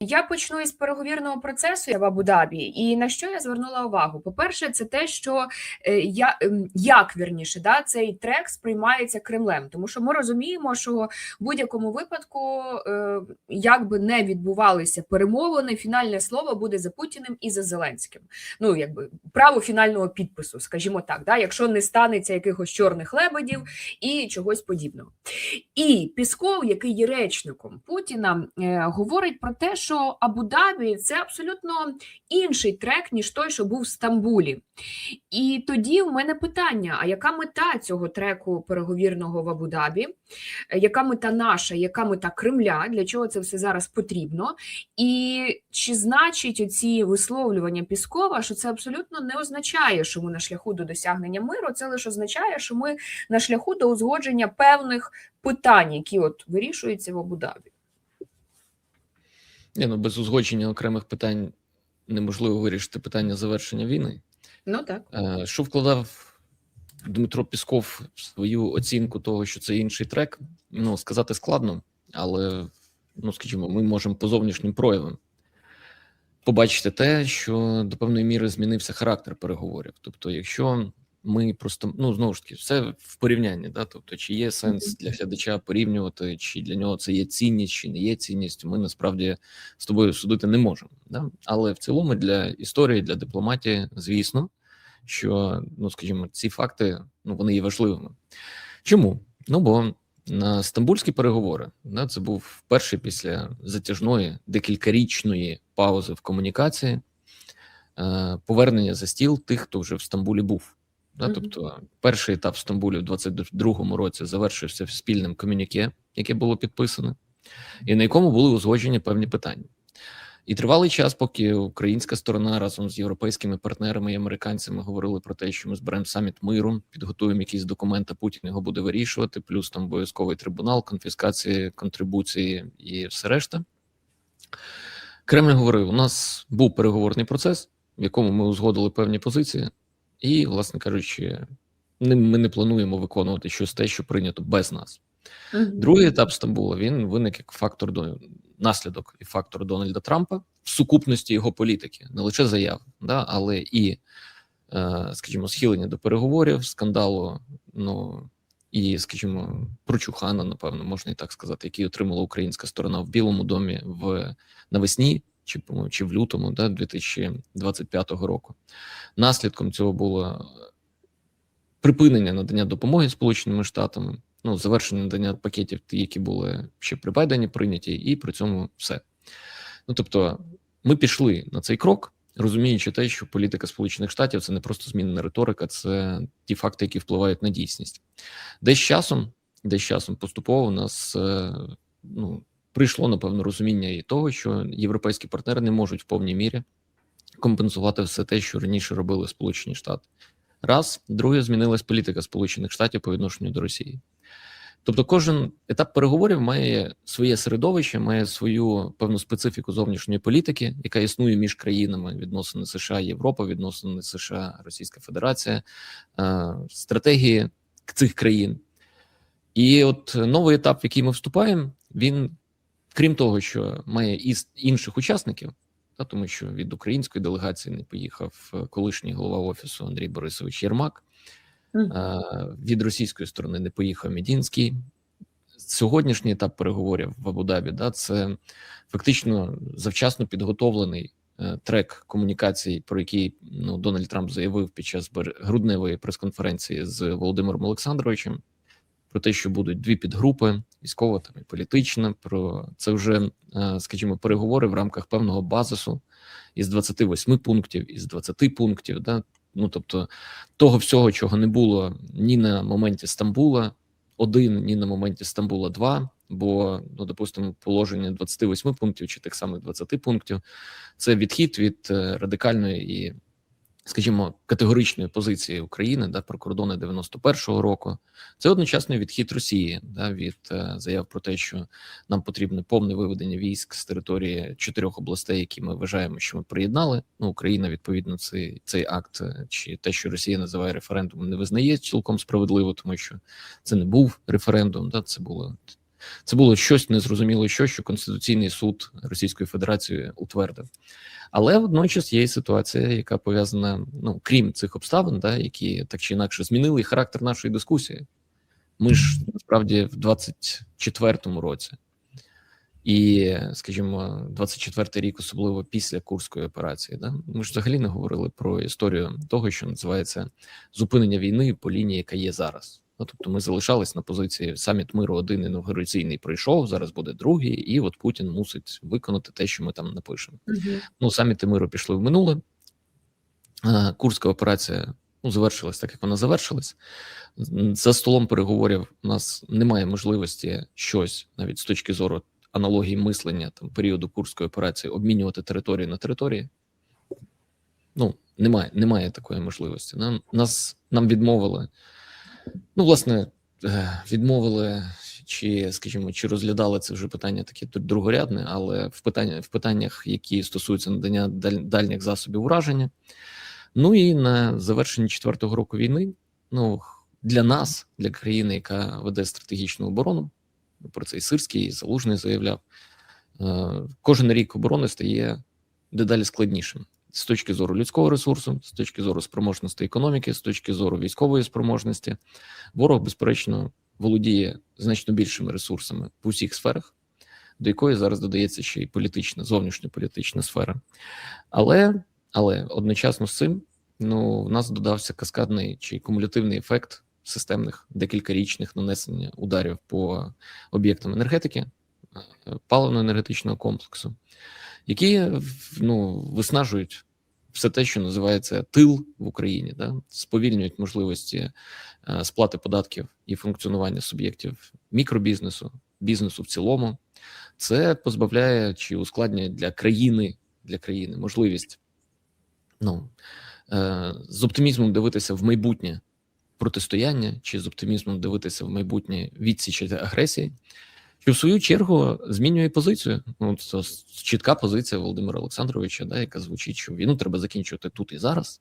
Я почну із переговірного процесу в Абу-Дабі. І на що я звернула увагу? По-перше, це те, що е, я ем, як вірніше, да, цей трек сприймається Кремлем, тому що ми розуміємо, що в будь-якому випадку, е, як би не відбувалися перемовини, фінальне слово буде за Путіним і за Зеленським. Ну якби право фінального підпису, скажімо так, да, якщо не станеться якихось чорних лебедів і чогось подібного. І Пісков, який є речником Путіна, е, говорить про те, Абу-Дабі це абсолютно інший трек, ніж той, що був в Стамбулі. І тоді в мене питання: а яка мета цього треку переговірного в Абу-Дабі? Яка мета наша, яка мета Кремля? Для чого це все зараз потрібно? І чи значить оці висловлювання Піскова, що це абсолютно не означає, що ми на шляху до досягнення миру? Це лише означає, що ми на шляху до узгодження певних питань, які от вирішуються в Абу-Дабі. Ні, ну без узгодження окремих питань неможливо вирішити питання завершення війни. Ну так. Е, Що вкладав Дмитро Пісков в свою оцінку того, що це інший трек? Ну сказати складно, але ну скажімо, ми можемо по зовнішнім проявам побачити те, що до певної міри змінився характер переговорів. Тобто, якщо ми просто ну знову ж таки все в порівнянні, да, тобто, чи є сенс для глядача порівнювати, чи для нього це є цінність, чи не є цінність, ми насправді з тобою судити не можемо. Да? Але в цілому для історії, для дипломатії, звісно, що ну скажімо, ці факти ну вони є важливими. Чому? Ну бо на стамбульські переговори да, це був перший після затяжної декількарічної паузи в комунікації. е, Повернення за стіл тих, хто вже в Стамбулі був. Да, Тобто, перший етап в Стамбулі в 22-му році завершився спільним комюніке, яке було підписано, і на якому були узгоджені певні питання. І тривалий час, поки українська сторона разом з європейськими партнерами і американцями говорили про те, що ми зберемо саміт миру, підготуємо якісь документи, Путін його буде вирішувати, плюс там обов'язковий трибунал, конфіскації, контрибуції і все решта. Кремль говорив: у нас був переговорний процес, в якому ми узгодили певні позиції, і, власне кажучи, ми не плануємо виконувати щось те, що прийнято без нас. Мгм. Другий етап Стамбула він виник як фактор до наслідок і фактор Дональда Трампа в сукупності його політики, не лише заяв, да, але і, е, скажімо, схилення до переговорів, скандалу, ну і, скажімо, прочухана, напевно, можна і так сказати, який отримала українська сторона в Білому домі в навесні, чи чи в лютому, да, 2025 року. Наслідком цього було припинення надання допомоги Сполученими Штатами, ну завершення надання пакетів, які були ще при Байдені прийняті, і при цьому все. Ну тобто, ми пішли на цей крок, розуміючи те, що політика Сполучених Штатів це не просто змінена риторика, це ті факти, які впливають на дійсність. Десь часом, десь часом поступово у нас е, ну прийшло напевно розуміння і того, що європейські партнери не можуть в повній мірі компенсувати все те, що раніше робили Сполучені Штати. Раз, друге, змінилась політика Сполучених Штатів по відношенню до Росії. Тобто, кожен етап переговорів має своє середовище, має свою певну специфіку зовнішньої політики, яка існує між країнами відносини США, Європа, відносини США, Російська Федерація, е, стратегії цих країн. І от новий етап, в який ми вступаємо, він, крім того, що має іс- інших учасників, та тому що від української делегації не поїхав е, колишній голова офісу Андрій Борисович Єрмак. Е, Від російської сторони не поїхав Медінський. Сьогоднішній етап переговорів в Абу-Дабі, да, це фактично завчасно підготовлений е, трек комунікацій, про який ну, Дональд Трамп заявив під час грудневої прес-конференції з Володимиром Олександровичем. Про те, що будуть дві підгрупи, військова там і політична. Про це вже, е, скажімо, переговори в рамках певного базису із 28 пунктів, із 20 пунктів. Да? Ну тобто того всього, чого не було ні на моменті Стамбула один, ні на моменті Стамбула 2, бо, ну, допустимо, положення 28 пунктів чи тих самих 20 пунктів це відхід від е, радикальної і, скажімо, категоричної позиції України да, про кордони 91-го року. Це одночасно відхід Росії да, від е, заяв про те, що нам потрібне повне виведення військ з території чотирьох областей, які ми вважаємо, що ми приєднали. Ну, Україна відповідно цей цей акт е, чи те, що Росія називає референдумом, не визнає цілком справедливо, тому що це не був референдум. Да, це було Це було щось незрозуміло, що, що Конституційний суд Російської Федерації утвердив. Але водночас є і ситуація, яка пов'язана, ну крім цих обставин, да, які так чи інакше змінили характер нашої дискусії. Ми ж насправді в 24-му році, і, скажімо, 24-й рік, особливо після Курської операції, да, ми ж взагалі не говорили про історію того, що називається зупинення війни по лінії, яка є зараз. Ну, тобто ми залишались на позиції саміт миру один інаугураційний пройшов, зараз буде другий, і от Путін мусить виконати те, що ми там напишемо. Мгм. Ну, саміти миру пішли в минуле. Е, Курська операція ну, завершилась так, як вона завершилась. За столом переговорів у нас немає можливості щось навіть з точки зору аналогії мислення там періоду Курської операції обмінювати територію на території. Ну, немає, немає такої можливості. Нам нас нам відмовили. Ну, власне, е, відмовили, чи, скажімо, чи розглядали це вже питання таке другорядне, але в питання в питаннях, які стосуються надання даль- дальніх засобів ураження. Ну і на завершенні четвертого року війни, ну для нас, для країни, яка веде стратегічну оборону, про це і Сирський, і Залужний заявляв. е, Кожен рік оборони стає дедалі складнішим з точки зору людського ресурсу, з точки зору спроможності економіки, з точки зору військової спроможності. Ворог, безперечно, володіє значно більшими ресурсами в усіх сферах, до якої зараз додається ще й політична, зовнішньополітична сфера. Але, але одночасно з цим ну, в нас додався каскадний чи кумулятивний ефект системних декількарічних нанесення ударів по об'єктам енергетики, е, паливно-енергетичного комплексу, які ну, виснажують все те, що називається тил в Україні, да? сповільнюють можливості е, сплати податків і функціонування суб'єктів мікробізнесу, бізнесу в цілому. Це позбавляє чи ускладнює для країни для країни можливість ну, е, з оптимізмом дивитися в майбутнє протистояння, чи з оптимізмом дивитися в майбутнє відсічі агресії, що в свою чергу змінює позицію. Ну, це чітка позиція Володимира Олександровича, да, яка звучить, що війну треба закінчувати тут і зараз.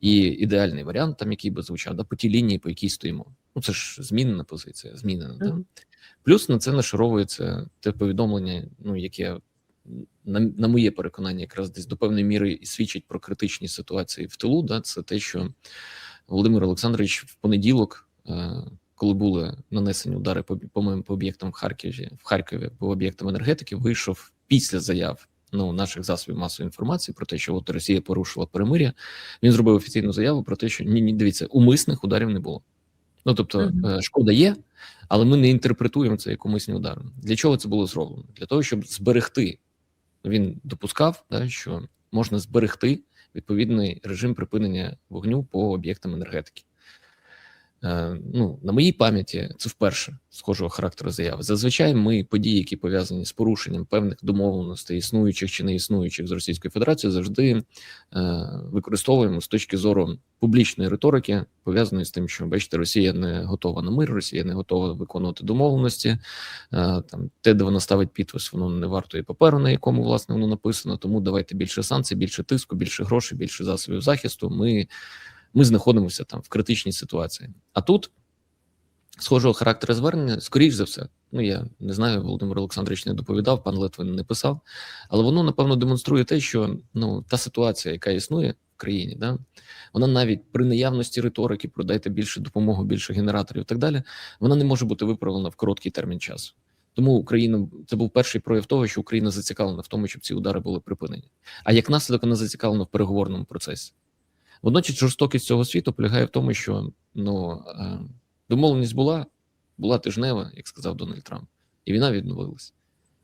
І ідеальний варіант, там який би звучав, да, по тій лінії, по якій стоїмо. Ну це ж змінена позиція, змінена. Да? Плюс на це нашаровується те повідомлення, ну яке на, на моє переконання, якраз десь до певної міри і свідчить про критичні ситуації в тилу. Да, це те, що Володимир Олександрович в понеділок, е, коли були нанесені удари по по-моєму, по об'єктам в Харкові, в Харкові по об'єктам енергетики, вийшов після заяв ну, наших засобів масової інформації про те, що от Росія порушила перемиря. Він зробив офіційну заяву про те, що ні, ні, дивіться, умисних ударів не було. Ну тобто, Мгм. е, шкода є, але ми не інтерпретуємо це як умисні удари. Для чого це було зроблено? Для того, щоб зберегти. Він допускав, да, що можна зберегти відповідний режим припинення вогню по об'єктам енергетики. Е, ну, на моїй пам'яті це вперше схожого характеру заяви. Зазвичай ми події, які пов'язані з порушенням певних домовленостей, існуючих чи не існуючих з Російською Федерацією, завжди е, використовуємо з точки зору публічної риторики, пов'язаної з тим, що бачите, Росія не готова на мир, Росія не готова виконувати домовленості. Е, там те, де вона ставить підпис, воно не вартує паперу, на якому власне воно написано. Тому давайте більше санкцій, більше тиску, більше грошей, більше засобів захисту. Ми ми знаходимося там в критичній ситуації. А тут схожого характеру звернення, скоріш за все, ну я не знаю, Володимир Олександрович не доповідав, пан Литвин не писав, але воно напевно демонструє те, що ну та ситуація, яка існує в країні, да, вона навіть при наявності риторики, продайте більше допомогу, більше генераторів і так далі, вона не може бути виправлена в короткий термін часу. Тому Україна це був перший прояв того, що Україна зацікавлена в тому, щоб ці удари були припинені. А як наслідок вона зацікавлена в переговорному процесі. Водночас жорстокість цього світу полягає в тому, що ну е, домовленість була, була тижнева, як сказав Дональд Трамп, і війна відновилась.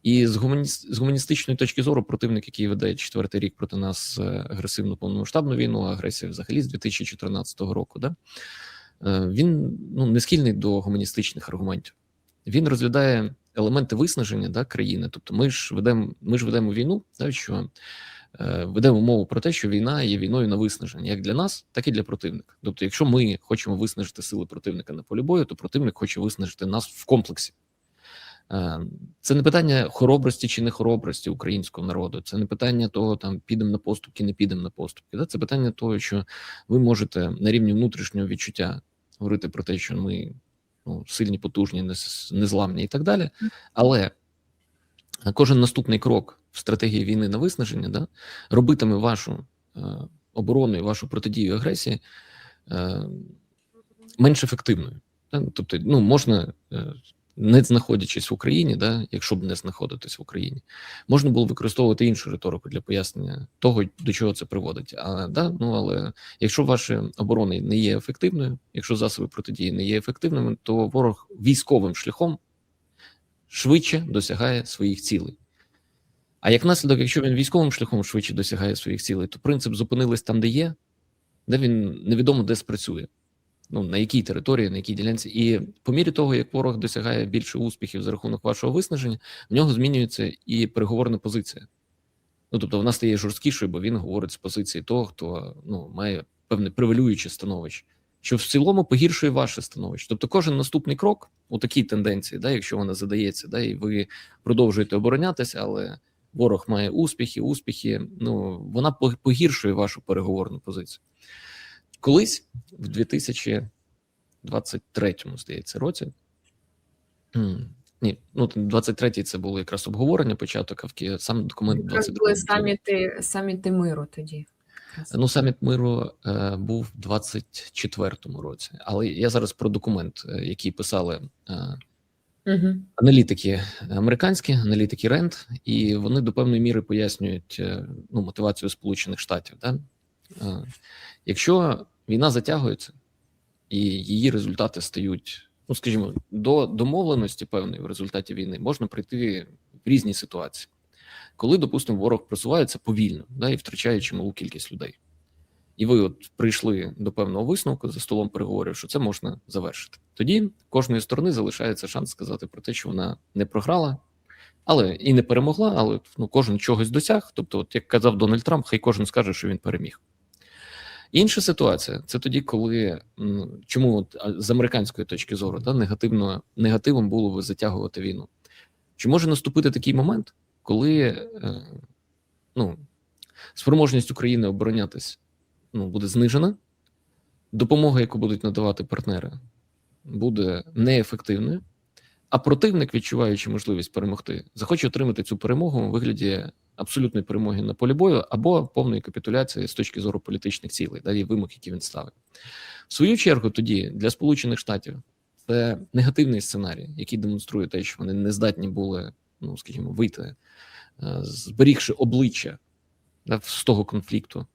І з гумані... з гуманістичної точки зору, противник, який веде четвертий рік проти нас е, агресивну повномасштабну війну, агресія взагалі з 2014 року, да? е, він ну, не схильний до гуманістичних аргументів. Він розглядає елементи виснаження да, країни. Тобто, ми ж ведемо, ми ж ведемо війну, да, що ведемо мову про те, що війна є війною на виснаження, як для нас, так і для противника. Тобто, якщо ми хочемо виснажити сили противника на полі бою, то противник хоче виснажити нас в комплексі. Е, Це не питання хоробрості чи не хоробрості українського народу. Це не питання того, там підемо на поступки, не підемо на поступки. Це питання того, що ви можете на рівні внутрішнього відчуття говорити про те, що ми ну, сильні, потужні, незламні і так далі. Але кожен наступний крок стратегії війни на виснаження да, робитиме вашу е, оборону і вашу протидію агресії е, менш ефективною. Да? Тобто, ну, можна, е, не знаходячись в Україні, да, якщо б не знаходитись в Україні, можна було використовувати іншу риторику для пояснення того, до чого це приводить. А, да, ну, але якщо ваша оборона не є ефективною, якщо засоби протидії не є ефективними, то ворог військовим шляхом швидше досягає своїх цілей. А як наслідок, якщо він військовим шляхом швидше досягає своїх цілей, то принцип зупинились там, де є, де він невідомо де спрацює. Ну, на якій території, на якій ділянці. І по мірі того, як ворог досягає більше успіхів за рахунок вашого виснаження, в нього змінюється і переговорна позиція. Ну, тобто вона стає жорсткішою, бо він говорить з позиції того, хто ну, має певне превалююче становище, що в цілому погіршує ваше становище. Тобто, кожен наступний крок у такій тенденції, да, якщо вона задається, да, і ви продовжуєте оборонятися, але ворог має успіхи, успіхи, ну вона погіршує вашу переговорну позицію. Колись в 2023, здається, році. Ні, ну 23-й це було якраз обговорення початок, а сам документ Якраз 22 були саміти, саміти миру тоді. Ну, саміт миру е, був в 24-му році, але я зараз про документ, е, який писали е, Угу. аналітики американські, аналітики Ренд, і вони до певної міри пояснюють е, ну, мотивацію Сполучених Штатів. Да? Е, Якщо війна затягується і її результати стають, ну скажімо, до домовленості певної в результаті війни можна прийти в різні ситуації, коли, допустимо, ворог просувається повільно да, і втрачає чималу кількість людей. І ви от прийшли до певного висновку за столом переговорів, що це можна завершити. Тоді кожної сторони залишається шанс сказати про те, що вона не програла, але і не перемогла, але ну, кожен чогось досяг. Тобто, от як казав Дональд Трамп, хай кожен скаже, що він переміг. Інша ситуація це тоді, коли чому от, з американської точки зору да, негативно, негативом було би затягувати війну. Чи може наступити такий момент, коли е, ну, спроможність України оборонятись ну, буде знижена, допомога, яку будуть надавати партнери, буде неефективною, а противник, відчуваючи можливість перемогти, захоче отримати цю перемогу у вигляді абсолютної перемоги на полі бою або повної капітуляції з точки зору політичних цілей, да, і вимог, які він ставить. В свою чергу, тоді для Сполучених Штатів це негативний сценарій, який демонструє те, що вони не здатні були, ну скажімо, вийти, е, зберігши обличчя з того конфлікту,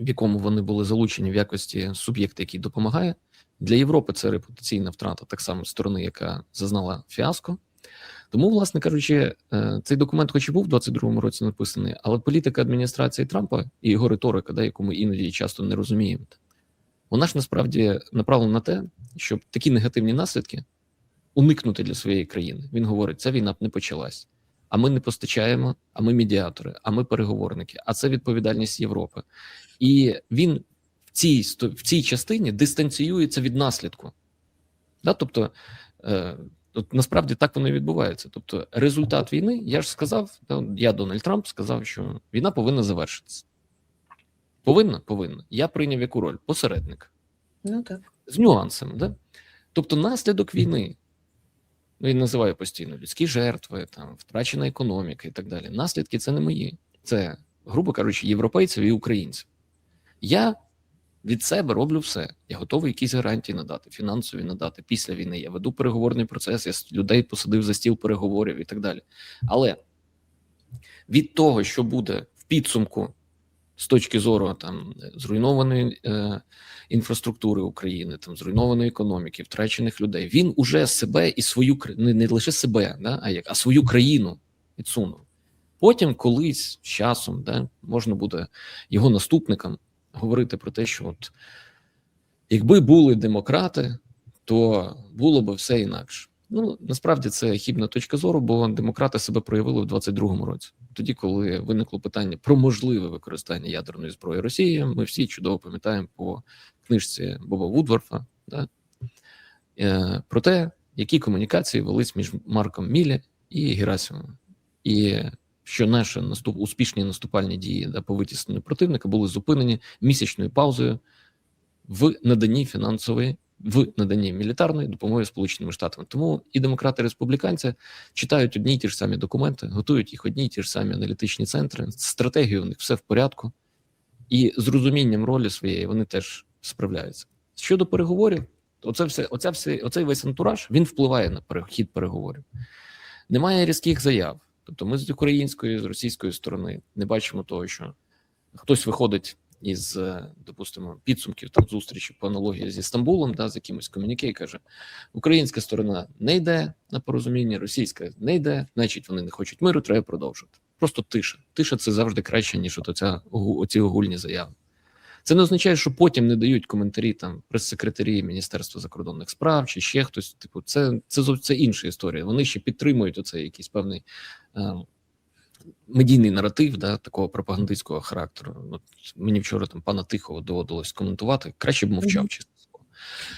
в якому вони були залучені в якості суб'єкта, який допомагає. Для Європи це репутаційна втрата, так само сторони, яка зазнала фіаско. Тому, власне кажучи, е, цей документ, хоч і був у 22-му році написаний, але політика адміністрації Трампа і його риторика, да, яку ми іноді часто не розуміємо, вона ж насправді направлена на те, щоб такі негативні наслідки уникнути для своєї країни. Він говорить, ця війна б не почалась. А ми не постачаємо, а ми медіатори, а ми переговорники. А це відповідальність Європи. І він в цій в цій частині дистанціюється від наслідку. Да? Тобто, е, от насправді так воно і відбувається. Тобто, результат війни, я ж сказав, да, я Дональд Трамп сказав, що війна повинна завершитися. Повинна, повинна. Я прийняв яку роль? Посередник Ну так. з нюансами. Да? Тобто, наслідок війни, ну він називає постійно людські жертви, там втрачена економіка і так далі. Наслідки це не мої, це, грубо кажучи, європейців і українців. Я від себе роблю все. Я готовий якісь гарантії надати, фінансові надати після війни. Я веду переговорний процес, я людей посадив за стіл переговорів і так далі. Але від того, що буде в підсумку з точки зору там зруйнованої е, інфраструктури України, там зруйнованої економіки, втрачених людей, він уже себе і свою не, не лише себе, да, а як а свою країну відсунув. Потім, колись з часом, да, можна буде його наступникам говорити про те, що от якби були демократи, то було б все інакше. Ну насправді це хібна точка зору, бо демократи себе проявили в 22-му році, тоді, коли виникло питання про можливе використання ядерної зброї Росії. Ми всі чудово пам'ятаємо по книжці Боба Вудворфа, да, е, про те, які комунікації велись між Марком Мілі і Герасимовим. І що наші наступ, успішні наступальні дії да, по витісненню противника були зупинені місячною паузою в наданні фінансової в наданні мілітарної допомоги Сполученими Штатами. Тому і демократи, і республіканці читають одні й ті ж самі документи, готують їх одні й ті ж самі аналітичні центри. Стратегію у них все в порядку, і з розумінням ролі своєї вони теж справляються. Щодо переговорів, оце все, оця все, оцей весь антураж він впливає на перехід переговорів. Немає різких заяв. Тобто, ми з української, з російської сторони не бачимо того, що хтось виходить із, е, допустимо, підсумків там зустрічі по аналогії зі Стамбулом, да, з якимось комюніке, каже: Українська сторона не йде на порозуміння, російська не йде, значить вони не хочуть миру, треба продовжувати. Просто тиша. Тиша це завжди краще, ніж от оця, оці огульні заяви. Це не означає, що потім не дають коментарі там прес-секретарі Міністерства закордонних справ чи ще хтось. Типу, це, це, це інша історія. Вони ще підтримують оцей якийсь певний е, медійний наратив, да, такого пропагандистського характеру. От мені вчора там пана Тихого доводилось коментувати. Краще б мовчав, чесно.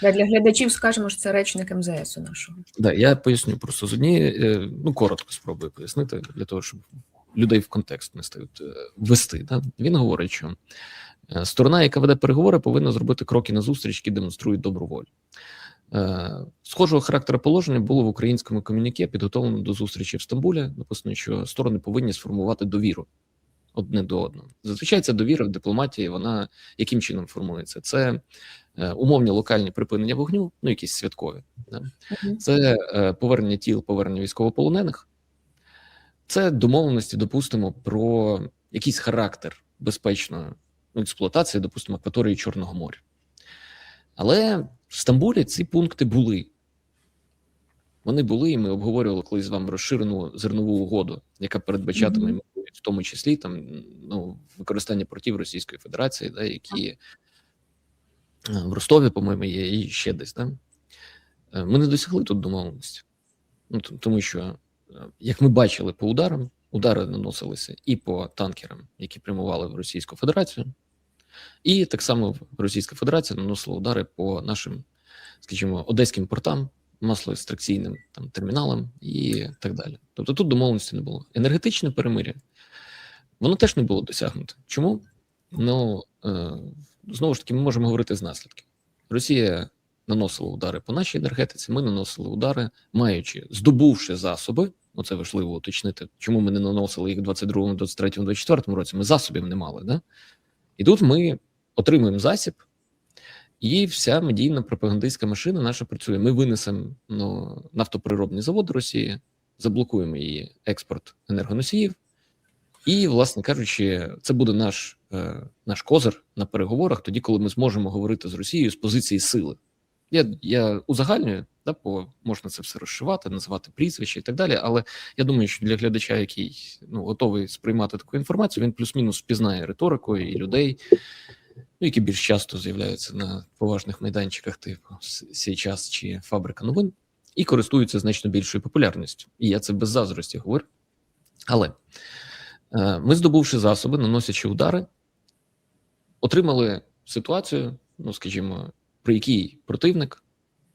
Да, Для глядачів скажемо, що це речник МЗС у нашого. Да, я поясню просто з однієї, е, ну коротко спробую пояснити для того, щоб людей в контекст нести от, е, ввести. Да? Він говорить, що е, сторона, яка веде переговори, повинна зробити кроки назустріч, які демонструють добру волю. Е, Схожого характеру положення було в українському комюніке, підготовлено до зустрічі в Стамбулі. Написано, що сторони повинні сформувати довіру одне до одного. Зазвичай ця довіра в дипломатії, вона яким чином формується? Це е, умовні локальні припинення вогню, ну якісь святкові. Да? Це е, повернення тіл, повернення військовополонених. Це домовленості, допустимо, про якийсь характер безпечної експлуатації, допустимо, акваторії Чорного моря. Але в Стамбулі ці пункти були. Вони були, і ми обговорювали колись з вами розширену зернову угоду, яка передбачатиме Мгм. в тому числі там ну, використання портів Російської Федерації, да, які в Ростові, по-моєму, є, і ще десь. Да? Е, Ми не досягли тут домовленості. Ну, тому що, е, як ми бачили по ударам, удари наносилися і по танкерам, які прямували в Російську Федерацію, і так само Російська Федерація наносила удари по нашим, скажімо, одеським портам, маслоекстракційним там терміналам і так далі. Тобто тут домовленості не було. Енергетичне перемиря воно теж не було досягнуто. Чому? Ну е, знову ж таки, ми можемо говорити з наслідків. Росія наносила удари по нашій енергетиці. Ми наносили удари, маючи здобувши засоби. Оце важливо уточнити, чому ми не наносили їх в 22, 23, 24 році. Ми засобів не мали. Да? І тут ми отримуємо засіб, і вся медійна пропагандистська машина наша працює. Ми винесемо ну, нафтоприробні заводи Росії, заблокуємо її експорт енергоносіїв. І, власне кажучи, це буде наш, е, наш козир на переговорах, тоді, коли ми зможемо говорити з Росією з позиції сили. Я, я узагальнюю, да, бо можна це все розшивати, називати прізвища і так далі. Але я думаю, що для глядача, який ну, готовий сприймати таку інформацію, він плюс-мінус впізнає риторику і людей, ну, які більш часто з'являються на поважних майданчиках, типу «Сій час» чи Фабрика новин, і користуються значно більшою популярністю. І я це без заздрості говорю. Але е, ми, здобувши засоби, наносячи удари, отримали ситуацію, ну скажімо, при якій противник,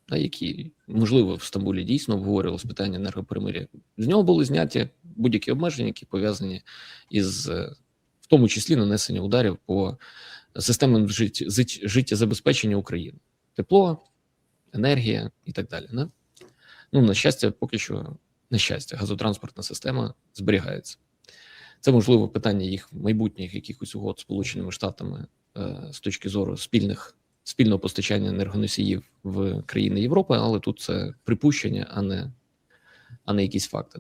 да, який, можливо, в Стамбулі дійсно обговорювалось питання енергоперемиря, з нього були зняті будь-які обмеження, які пов'язані із, е, в тому числі, нанесення ударів по системам життєзабезпечення України: тепло, енергія і так далі. Да? Ну, на щастя, поки що, на щастя, газотранспортна система зберігається. Це можливо питання їх майбутніх якихось угод Сполученими Штатами е, з точки зору спільних спільного постачання енергоносіїв в країни Європи, але тут це припущення, а не, а не якісь факти.